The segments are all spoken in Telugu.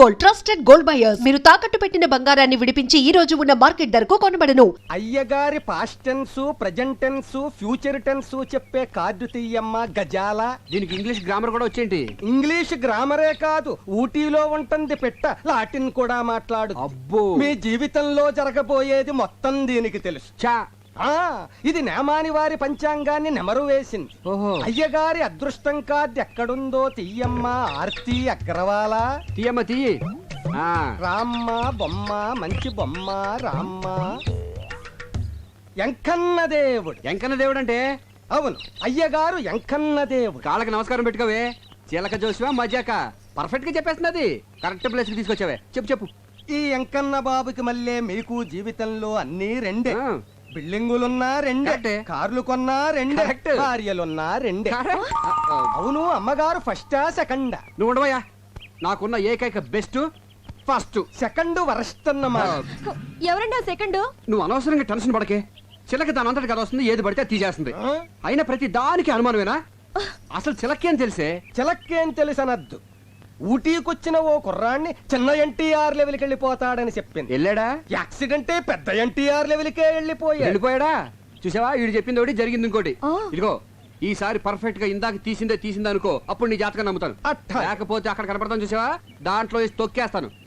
గోల్డ్ ట్రస్టెడ్ గోల్డ్ బయర్స్ మీరు తాకట్టు పెట్టిన బంగారాన్ని విడిపించి ఈ రోజు ఉన్న మార్కెట్ ధరకు కొనబడను. అయ్యగారి past tense present tense future tense చెప్పే కార్డు తీయమ్మ గజాల. దీనికి ఇంగ్లీష్ గ్రామర్ కూడా వచ్చేంటి? ఇంగ్లీష్ గ్రామరే కాదు ఊటీలో ఉంటుంది పెట్ట లాటిన్ కూడా మాట్లాడు. అబ్బో. మీ జీవితంలో జరగబోయేది మొత్తం దీనికి తెలుసు. చా ఆ ఇది నేమాని వారి పంచాంగాన్ని నెమరు వేసింది ఓహో. అయ్యగారి అదృష్టం కార్డు ఎక్కడుందో తీయమ్మ ఆర్తి అగ్రవాల. తీయమ్మ తీయి. ఆ, రామ్మ బొమ్మ మంచి బొమ్మ రామ్మ. ఎంకన్న దేవుడు. ఎంకన్న దేవుడు అంటే అవును అయ్యగారు ఎంకన్న దేవుడు. కాళ్ళకి నమస్కారం పెట్టుకోవే. చీలక జోసివా మజాక పర్ఫెక్ట్గా చెప్పేస్తున్నది. కరెక్ట్ ప్లేస్కి తీసుకొచ్చావే. చెప్పు చెప్పు. ఈ ఎంకన్న బాబుకి మళ్ళీ మీకు జీవితంలో అన్ని రెండే. ఆ, బిల్డింగులున్నా రెండే. కార్లు కొన్నా రెండే. భార్యలున్నా రెండే. అవును అమ్మగారు ఫస్టా సెకండా? నువ్వు ఉండవయ్యా. నాకున్న ఏకైక బెస్ట్ ఫస్ట్. సెకండ్ వరస్ట్ అన్నమాట ఎవరండి సెకండ్? నువ్వు అనవసరంగా టెన్షన్ పడకే. చిలక దాని అంతటి కదా వస్తుంది ఏది పడితే అది తీసేస్తుంది? అయినా ప్రతి దానికి అనుమానమేనా? అసలు చిలకేం తెలిసే? చిలక్కేం తెలుసనద్దు. ఊటీకొచ్చిన ఓ కుర్రాన్ని చిన్న ఎన్టీఆర్ లెవెల్కి వెళ్ళిపోతాడని చెప్పింది. వెళ్ళాడా? యాక్సిడెంటే పెద్ద ఎన్టీఆర్ లెవెల్కే వెళ్ళిపోయాడు. వెళ్ళిపోయాడా? చూసావా? వీడు చెప్పింది ఒకటి జరిగింది ఇంకోటి. ఇదిగో ఈసారి పర్ఫెక్ట్గా ఇందాక తీసిందే తీసిందే అనుకో అప్పుడు నీ జాతకం నమ్ముతాను. అట్టా. లేకపోతే అక్కడ కనపడతాను చూసావా? దాంట్లో వేసి తొక్కేస్తాను.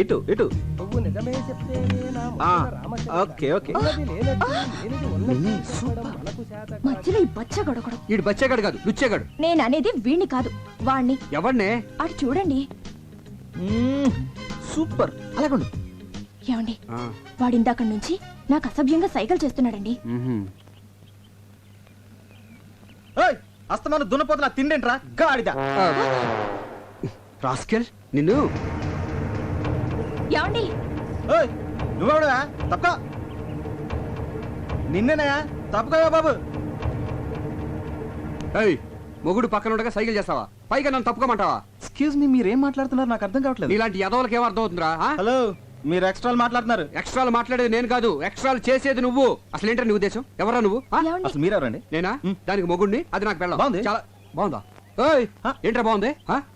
ఇటు ఇటు. నువ్వు నిజమే చెప్తేనే నా ఆ, మొదల రామచంద్ర. Okay, okay. ఉన్నది లేనట్టు, లేనిది ఉన్నట్టు చెప్పడం మనకు చేత కాదు. మధ్యలో ఈ ఈడు బచ్చేగాడు కాదు లుచ్చేగాడు. నేను అనేది వీణ్ణి కాదు వాణ్ణి. ఎవడనే? అటు చూడండి. సూపర్. అలాగుండు. ఏమండి? వాడిందాక నుంచి నాకు అసభ్యంగా సైకిల్ చేస్తున్నాడండి. ఏయ్, అస్తమాను దున్నపోతున్నా తిండేంట్రా? గాడిద. రాస్కెల్ నిన్ను? ఏమండి? నువ్వెవడువా తప్ప నిన్నేనా తప్పుకోవా బాబు. ఏయ్ మొగుడు పక్కన ఉండగా సైకిల్ చేస్తావా? పైగా నన్ను తప్పుకోమంటావా? ఎక్స్క్యూజ్ మీ మీరేం మాట్లాడుతున్నారు? నాకు అర్థం కావట్లేదు. నీలాంటి యదవులకి ఏం అర్థం అవుతుందిరా ఆ? హలో మీరు ఎక్స్ట్రా మాట్లాడుతున్నారు. ఎక్స్ట్రాలు మాట్లాడేది నేను కాదు. ఎక్స్ట్రాలు చేసేది నువ్వు. అసలు ఏంటో నీ ఉద్దేశం? ఎవరా నువ్వు? ఆ? ఏమండి? అసలు మీరెవరండి? నేనా. దానికి మొగుడిని అది నాకు పెళ్ళం. బాగుంది. చాలా బాగుందా? ఏయ్ ఆ? ఏంట్రా బాగుంది? ఆ?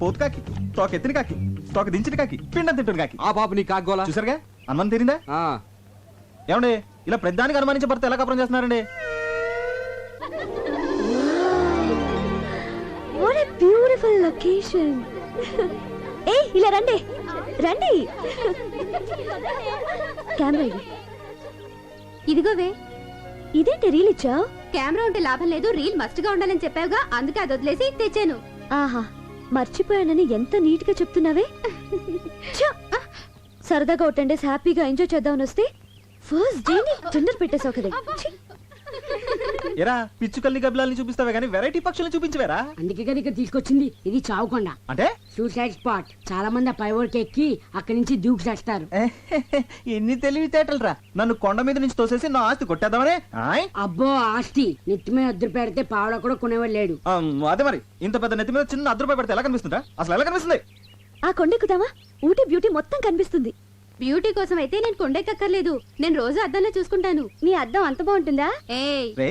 పోతుకాకి తోక ఎత్తిన కాకి తోక దించిన కాకి పిండం తింటున్న కాకి. ఆ పాప నీ కాగోలా చూసారుగా? అనుమానం తీరిందా? ఆ, ఏమండి ఇలా ప్రతిదానికి అనుమానించే భర్త ఎలా కపరం చేస్తున్నారండి? వాట్ బ్యూటిఫుల్ లొకేషన్ ఏ ఇలా రండి. రండి. కెమెరా ఇది. ఇదిగోవే ఇదేంటి రీల్ ఇచ్చావు? కెమెరా ఉంటే లాభం లేదు రీల్ మస్ట్గా ఉండాలని చెప్పావుగా అందుకే అది వదిలేసి తెచ్చాను. ఆహా. మర్చిపోయానని ఎంత నీట్గా చెప్తున్నావే సరదాగా ఒక టెన్ డేస్ హ్యాపీగా ఎంజాయ్ చేద్దామని వస్తే ఫస్ట్ డే డిన్నర్ పెట్టేసావు కదా ఎరా పిచ్చుకల్ని గబ్బిలాల్ని చూపిస్తావే కానీ వెరైటీ పక్షుల్ని చూపించవేరా? అందుకే కదా ఇక్కడ తీసుకొచ్చింది ఇది చావుకొండ. అంటే? సూసైడ్ స్పాట్ చాలా మంది ఆ పైవోడికి ఎక్కి అక్కడి నుంచి దూకి చేస్తారు. ఎన్ని తెలివితేటలు రా నన్ను కొండ మీద నుంచి తోసేసి నా ఆస్తి కొట్టేద్దామనే? ఆయ్? అబ్బో ఆస్తి. నెత్తి మీద అద్దరు పెడితే పావడ కూడా కొనేవాడు లేడు. ఆ, అదే మరి. ఇంత పెద్ద నెత్తి మీద చిన్న అర్ధ రూపాయి పెడితే ఎలా కనిపిస్తుందా అసలు ఎలా కనిపిస్తుంది? ఆ కొండెక్కుదామా ఊటీ బ్యూటీ మొత్తం కనిపిస్తుంది. బ్యూటీ కోసం అయితే నేను కొండెక్కర్లేదు నేను రోజు అద్దంలో చూసుకుంటాను. నీ అద్దం అంత బాగుంటుందా? రే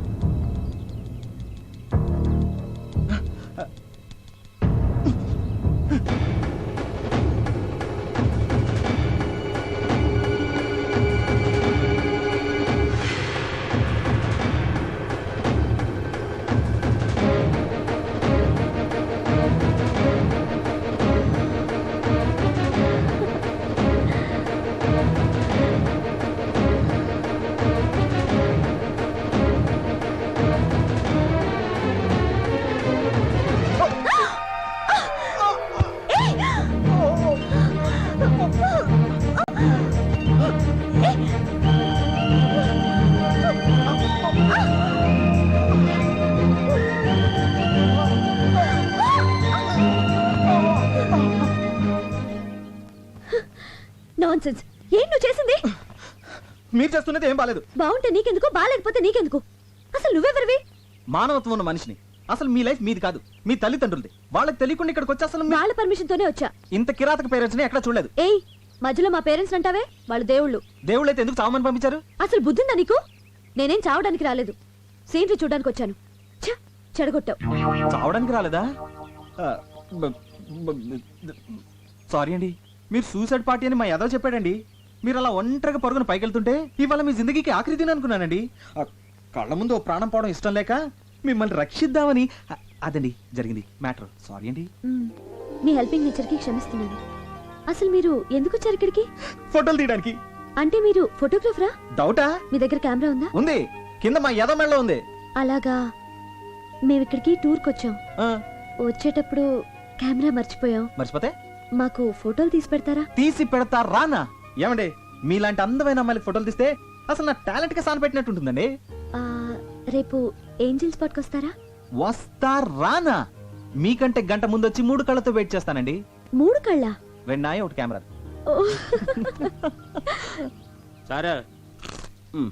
మీరు చేస్తున్నది ఏం బాలేదు. బాగుంటే నీకెందుకు? బాగాలేకపోతే నీకెందుకు? అసలు నువ్వెవరివి? మానవత్వం ఉన్న మనిషిని. అసలు మీ లైఫ్ మీది కాదు. మీ తల్లిదండ్రులది. వాళ్ళకి తెలియకుండా ఇక్కడికి వచ్చి అసలు మీ- వాళ్ళ పర్మిషన్ తోనే వచ్చా. ఇంత కిరాతక పేరెంట్స్ని ఎక్కడ చూడలేదు. ఏయ్ మధ్యలో మా పేరెంట్స్ అంటావే? వాళ్ళు దేవుళ్ళు. దేవుళ్ళైతే ఎందుకు చావమని పంపించారు? అసలు బుద్ధిందా నీకు? నేనేం చావడానికి రాలేదు. సీనరీ చూడడానికి వచ్చాను. ఛ, చెడగొట్టావు. చావడానికి రాలేదా? సారీ అండి. మీరు సూసైడ్ పార్టీ అని మా యాదవ్ చెప్పాడండి. మీరు అలా ఒంటరిగా పరుగున పైకెళ్తుంటే ఇవాళ మీ జిందగీకి ఆఖరి దిన అనుకున్నానండి. ఆ, కళ్ళ ముందు ఓ ప్రాణం పోవడం ఇష్టం లేక మిమ్మల్ని రక్షిద్దామని అదండి జరిగింది. మ్యాటర్. సారీ అండి. మ్మ్. మీ హెల్పింగ్ నేచర్కి క్షమిస్తున్నాను. అసలు మీరు ఎందుకు వచ్చారు ఇక్కడికి? ఫోటోలు తీయడానికి. అంటే మీరు ఫోటోగ్రాఫరా? డౌటా? మీ దగ్గర కెమెరా ఉందా? ఉంది. కింద మా యాదవ్ మెడలో ఉంది. అలాగా. మేము ఇక్కడికి టూర్కి వచ్చాం. ఆ, వచ్చేటప్పుడు కెమెరా మర్చిపోయాం. మర్చిపోతే? మాకు ఫోటోలు తీసి పెడతారా? తీసి పెడతా రానా ఏమండి మీలాంటి అందమైన అమ్మాయిలకి ఫోటోలు తీస్తే అసలు నా టాలెంట్కి సాన పెట్టినట్టు ఉంటుందండి ఆ, రేపు ఏంజిల్ స్పాట్కి వస్తారా వస్తా రానా? మీకంటే గంట ముందు వచ్చి మూడు కళ్ళతో వెయిట్ చేస్తానండి. మూడు కళ్ళ? రెండు నాయ ఒకటి కెమెరా సరే. మ్.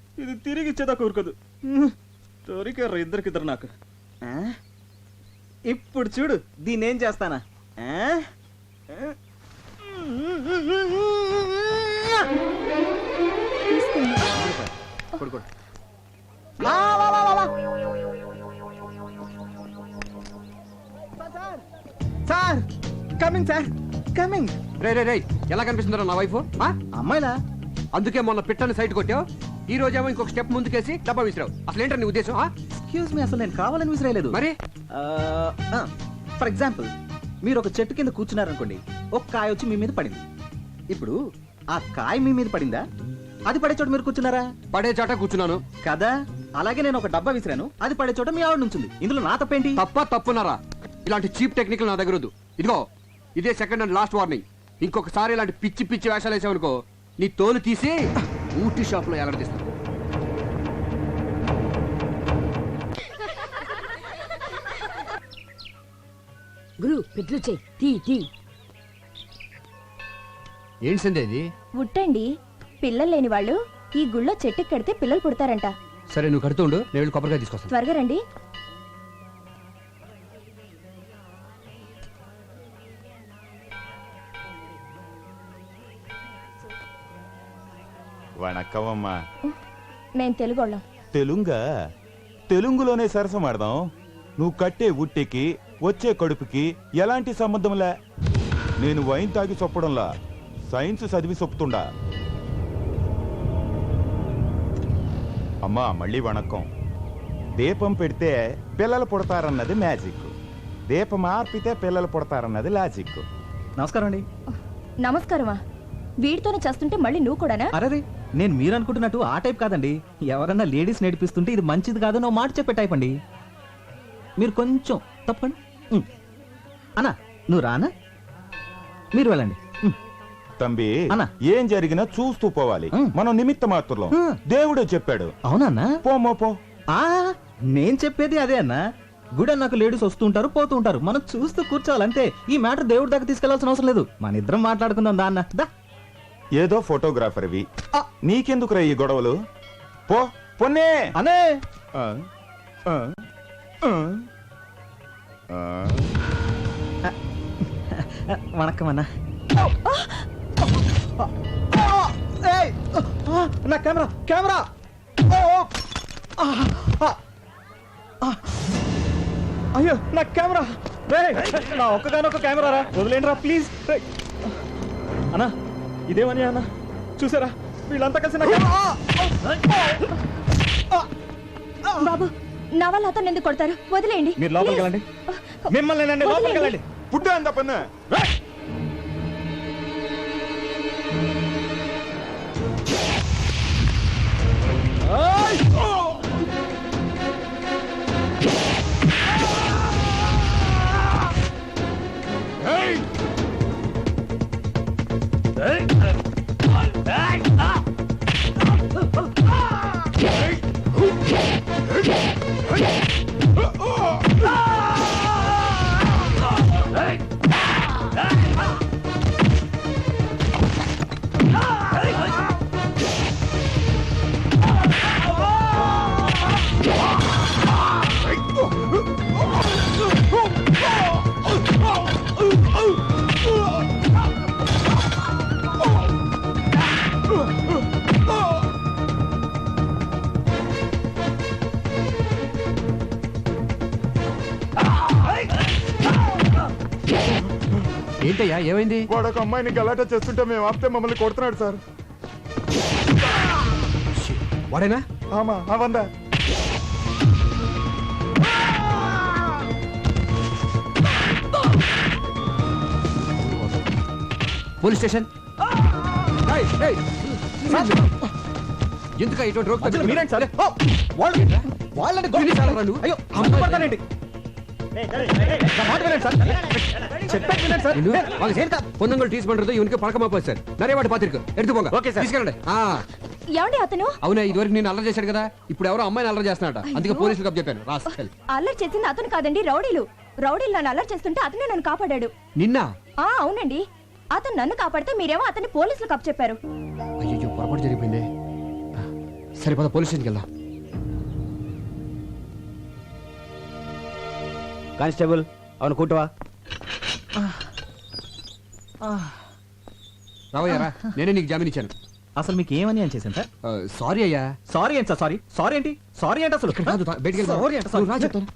ఇది తిరిగి ఇచ్చేదా కూరుకోదు దొరికారు ఇద్దరికిద్దరు నాకు. ఆ? ఇప్పుడు చూడు దీన్ని ఏం చేస్తానా? ఆ? కొడు, కొడు. లా, లా, లా, లా, లా. సార్. Coming sir coming. రే రే రే ఎలా కనిపిస్తుందో నా వైఫ్? అమ్మాయిలా? అందుకే మొన్న పిట్టని సైట్ కొట్టావు? ఈ రోజేమో ఇంకొక స్టెప్ ముందుకేసి డబ్బా విసిరావు. అసలు ఏంటో నీ ఉద్దేశం ఆ? ఎక్స్క్యూజ్ మీ అసలు నేను కావాలని విసిరేయలేదు. మరి? ఫర్ ఎగ్జాంపుల్ మీరు ఒక చెట్టు కింద కూర్చున్నారనుకోండి ఒక కాయ వచ్చి మీ మీద పడింది. ఇప్పుడు ఆ కాయ మీ మీద పడిందా? అది పడే చోట మీరు కూర్చున్నారా? పడే చాట కూర్చున్నాను. కదా? అలాగే నేను ఒక డబ్బా విసిరాను అది పడే చోట మీ ఆవిడ నుంచింది. ఇందులో నా తప్పేంటి? తప్ప తప్పున్నారా? ఇలాంటి చీప్ టెక్నిక్ నా దగ్గర వద్దు. ఇదిగో ఇదే సెకండ్ అండ్ లాస్ట్ వార్నింగ్ ఇంకొకసారి ఇలాంటి పిచ్చి పిచ్చి వేషాలు వేసావనుకో నీ తోలు తీసి ఊటీ షాప్లో ఎలాడదీస్తాను గురు పెట్లు చెయ్యి తీ తీ. ఏంటి సందే ఇది? ఉట్టండి. పిల్లలు లేని వాళ్ళు ఈ గుళ్ళో చెట్టుకి కడితే పిల్లలు పుడతారంట. సరే నువ్వు కడుతూ ఉండు. నేను వెళ్ళి కొబ్బరికాయ తీసుకొస్తాను. త్వరగా రండి. వణక్కమమ్మా మేము తెలుగోళ్ళం. తెలుంగా? తెలుగులోనే సరసమాడదాం నువ్వు కట్టే ఉట్టికి వచ్చే కడుపుకి ఎలాంటి సంబంధంలే నేను వైన్ తాగి చొప్పడంలా. సైన్స్ చదివి చొప్పుతుండా. అమ్మా మళ్ళీ వణక్కం. దీపం పెడితే పిల్లలు పుడతారన్నది మ్యాజిక్. దీపం ఆర్పితే పిల్లలు పుడతారన్నది లాజిక్. నమస్కారం అండి. నమస్కారమా? వీడితోనే చేస్తుంటే మళ్ళీ నువ్వు కూడానా? అరే నేను మీరు అనుకుంటున్నట్టు ఆ టైప్ కాదండి. ఎవరన్నా లేడీస్ నడిపిస్తుంటే ఇది మంచిది కాదని ఓ మాట చెప్పే టైప్ అండి. మీరు కొంచెం తప్పండి. అన్నా నువ్వు రానా? మీరు వెళ్ళండి. తంబి. ఏం జరిగినా చూస్తూ పోవాలి. మనం నిమిత్త మాత్రం. దేవుడే చెప్పాడు. అవునన్నా. పోమో పో. ఆ నేను చెప్పేది అదే అన్న. గుడి నాకు లేడీస్ వస్తూ ఉంటారు పోతూ ఉంటారు. మనం చూస్తూ కూర్చోవాలి అంతే. ఈ మ్యాటర్ దేవుడి దాకా తీసుకెళ్ళాల్సిన అవసరం లేదు. మన ఇద్దరం మాట్లాడుకుందాం దా అన్న. దా. ఏదో ఫోటోగ్రాఫర్వి. నీకెందుకురా ఈ గొడవలు? పో పొన్నే! అనే. వణక్కం అన్న. నా కెమెరా కెమెరా! అయ్యో నా కెమెరా! రేయ్, నా ఒక్కగానొక్క కెమెరా రా వదిలేండి రా ప్లీజ్. అన్నా ఇదేమని అన్న? చూసారా? వీళ్ళంతా కలిసి బాబు నా వల్ల అతను ఎందుకు కొడతారు? వదిలేయండి. మీరు లోపలికి. వెళ్ళండి. మిమ్మల్ని నండి లోపలికి వెళ్ళండి. పుట్టు అంత పన్ను ఏంటయ్యా ఏమైంది? వాడు ఒక అమ్మాయిని గలాట చేస్తుంటే మేము ఆపితే మమ్మల్ని కొడుతున్నాడు సార్. వాడేనా? ఆమా అవందా పోలీస్ స్టేషన్? ఏయ్, ఏయ్, ఎందుకు ఇటువంటి రోగ్ మీరేంటి సార్? ఓ, వాళ్ళు వాళ్ళని నువ్వు? అయ్యో అమ్మ வாங்க ఏంటా? சார் பொண்ணுங்கள் டீஸ் பண்றது இவனுக்கு பழக்கமா போச்சு சார் நிறைய வாட்டி பாத்திருக்கு எடுத்து போங்க ఓకే సార్. తీసుకెళ్ళండి ఆ, ఏమండి అతను అవునా ఇదివరకు నేను అల్లరి చేశాడు కదా ఇప్పుడు ఎవరో అమ్మాయిని అల్లరి చేస్తున్నాడ అందుకే పోలీసులకు అప్ చెప్పాను రాస్కెల్ అల్లరి చేసింది అతను కాదండి రౌడీలు రౌడీలు నన్ను అల్లరి చేస్తుంటే అతనే నన్ను కాపాడాడు నిన్న ఆ అవునండి అతను నన్ను కాపాడితే మీరేమో అతన్ని పోలీసులకు అప్ చెప్పారు అయ్యో పొరపాటు జరిగిపోయింది సరే పద పోలీస్ స్టేషన్కి వెళ్దాం కానిస్టేబుల్ అవును కూటవా రావయ్యారా నేనే నీకు జామీన్ ఇచ్చాను. అసలు మీకు ఏమని అని చేశాను సార్? సారీ అయ్యా. సారీ ఏంటి సార్ సారీ? సారీ ఏంటి? సారీ ఏంటి అసలు? కాదు బయటికి అంటే రా చెప్తాను.